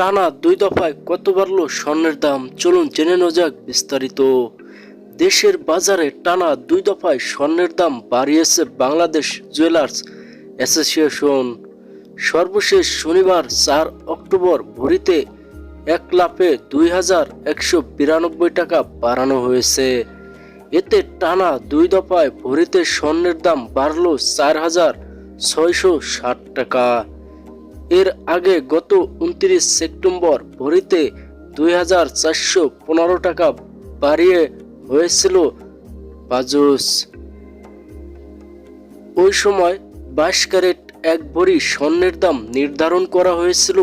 টানা দুই দফায় কত বাড়লো স্বর্ণের দাম? চলুন জেনে নেওয়া যাক বিস্তারিত। দেশের বাজারে টানা দুই দফায় স্বর্ণের দাম বাড়িয়েছে বাংলাদেশ জুয়েলার্স অ্যাসোসিয়েশন। সর্বশেষ শনিবার চার অক্টোবর ভরিতে এক লাফে দুই হাজার একশো বিরানব্বই টাকা বাড়ানো হয়েছে। এতে টানা দুই দফায় ভরিতে স্বর্ণের দাম বাড়লো চার হাজার ছয়শো টাকা। এর আগে গত উনত্রিশ সেপ্টেম্বর ভরিতে দুই হাজার চারশো পনেরো টাকা বাড়িয়ে হয়েছিল বাজুস ওই সময় বাইশ ক্যারেট এক ভরি স্বর্ণের দাম নির্ধারণ করা হয়েছিল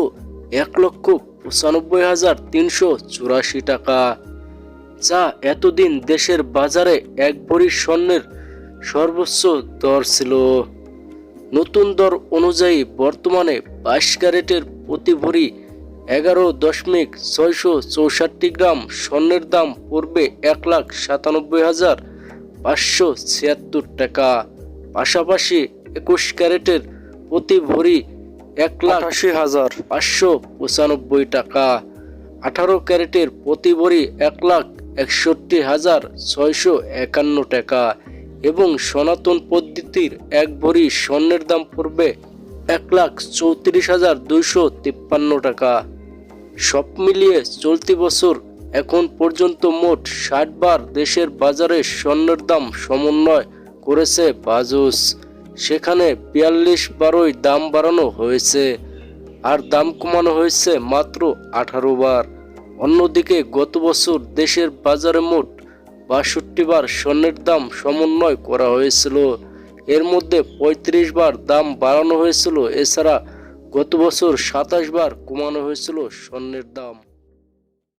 এক লক্ষ পঁচানব্বই হাজার তিনশো চুরাশি টাকা, যা এতদিন দেশের বাজারে এক ভরি স্বর্ণের সর্বোচ্চ দর ছিল। নতুন দর অনুযায়ী বর্তমানে বাইশ ক্যারেটের প্রতি ভরি এগারো দশমিক ছয়শো চৌষট্টি গ্রাম স্বর্ণের দাম পড়বে এক লাখ সাতানব্বই হাজার পাঁচশো ছিয়াত্তর টাকা। পাশাপাশি একুশ ক্যারেটের প্রতি ভরি এক লাখ আশি হাজার পাঁচশো পঁচানব্বই টাকা। আঠারো ক্যারেটের প্রতি ভরি এক লাখ একষট্টি হাজার ছয়শো একান্ন টাকা এবং সনাতন পদ্ধতির এক ভরি স্বর্ণের দাম পড়বে এক লাখ চৌত্রিশ হাজার দুইশো তিপ্পান্ন টাকা। সব মিলিয়ে চলতি বছর এখন পর্যন্ত মোট ষাট বার দেশের বাজারে স্বর্ণের দাম সমন্বয় করেছে বাজুস। সেখানে বিয়াল্লিশ বারোই দাম বাড়ানো হয়েছে, আর দাম কমানো হয়েছে মাত্র আঠারো বার। অন্যদিকে গত বছর দেশের বাজারে মোট বাষট্টি বার স্বর্ণের দাম সমন্বয় করা হয়েছিল। এর মধ্যে পঁয়ত্রিশ বার দাম বাড়ানো হয়েছিল। এছাড়া গত বছর সাতাশ বার কমানো হয়েছিল স্বর্ণের দাম।